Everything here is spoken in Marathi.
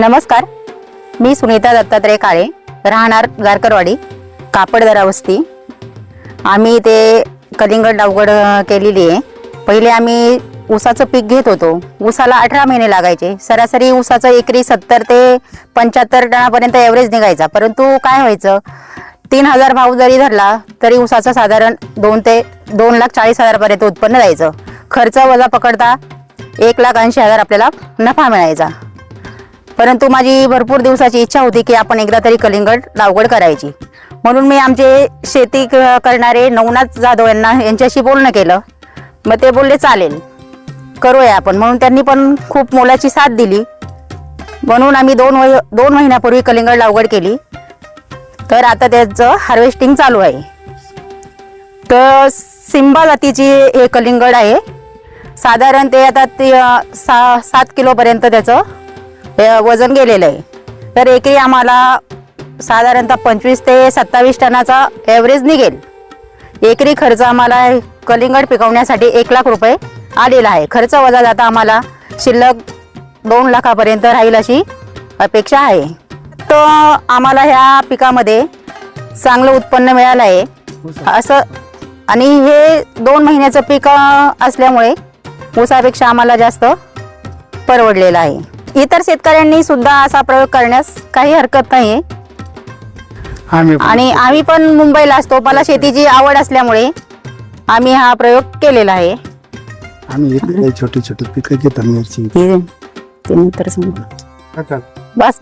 नमस्कार. मी सुनीता दत्तात्रय काळे राहणार गारकरवाडी कापडदरा वस्ती. आम्ही ते कलिंगड लागवड केलेली आहे. पहिले आम्ही ऊसाचं पीक घेत होतो. ऊसाला अठरा महिने लागायचे. सरासरी ऊसाचं एकरी सत्तर ते पंच्याहत्तर टनापर्यंत एव्हरेज निघायचा. परंतु काय व्हायचं? तीन हजार भाव जरी धरला तरी ऊसाचं साधारण दोन ते दोन लाख चाळीस हजारपर्यंत उत्पन्न द्यायचं खर्च वजा पकडता एक लाख ऐंशी हजार आपल्याला नफा मिळायचा. परंतु माझी भरपूर दिवसाची इच्छा होती की आपण एकदा तरी कलिंगड लागवड करायची. म्हणून मी आमचे शेती क- करणारे नवनाथ जाधव यांना यांच्याशी बोलणं केलं. मग ते बोलले चालेल करूया आपण. म्हणून त्यांनी पण खूप मोलाची साथ दिली. म्हणून आम्ही दोन वय दोन महिन्यापूर्वी कलिंगड लागवड केली. तर आता त्याचं हार्वेस्टिंग चालू आहे. तर सिंबा जातीची हे कलिंगड आहे. साधारण ते आता ते सा सात किलोपर्यंत त्याचं हे वजन गेलेलं आहे. तर एकरी आम्हाला साधारणतः पंचवीस ते सत्तावीस टनाचा ॲव्हरेज निघेल. एकरी खर्च आम्हाला कलिंगड पिकवण्यासाठी एक लाख रुपये आलेला आहे. खर्च वजा जाता आम्हाला शिल्लक दोन लाखापर्यंत राहील अशी अपेक्षा आहे. तर आम्हाला ह्या पिकामध्ये चांगलं उत्पन्न मिळालं आहे. असं आणि हे दोन महिन्याचं पीक असल्यामुळे ऊसापेक्षा आम्हाला जास्त परवडलेलं आहे. इतर शेतकऱ्यांनी सुद्धा असा प्रयोग करण्यास काही हरकत नाही आहे आम्ही पण- आणि आम्ही पण मुंबईला असतो. मला शेतीची आवड असल्यामुळे आम्ही हा प्रयोग केलेला आहे. आम्ही छोटी छोटी पिकं घेतो मिरची. ते ते नंतर सांगू. बस.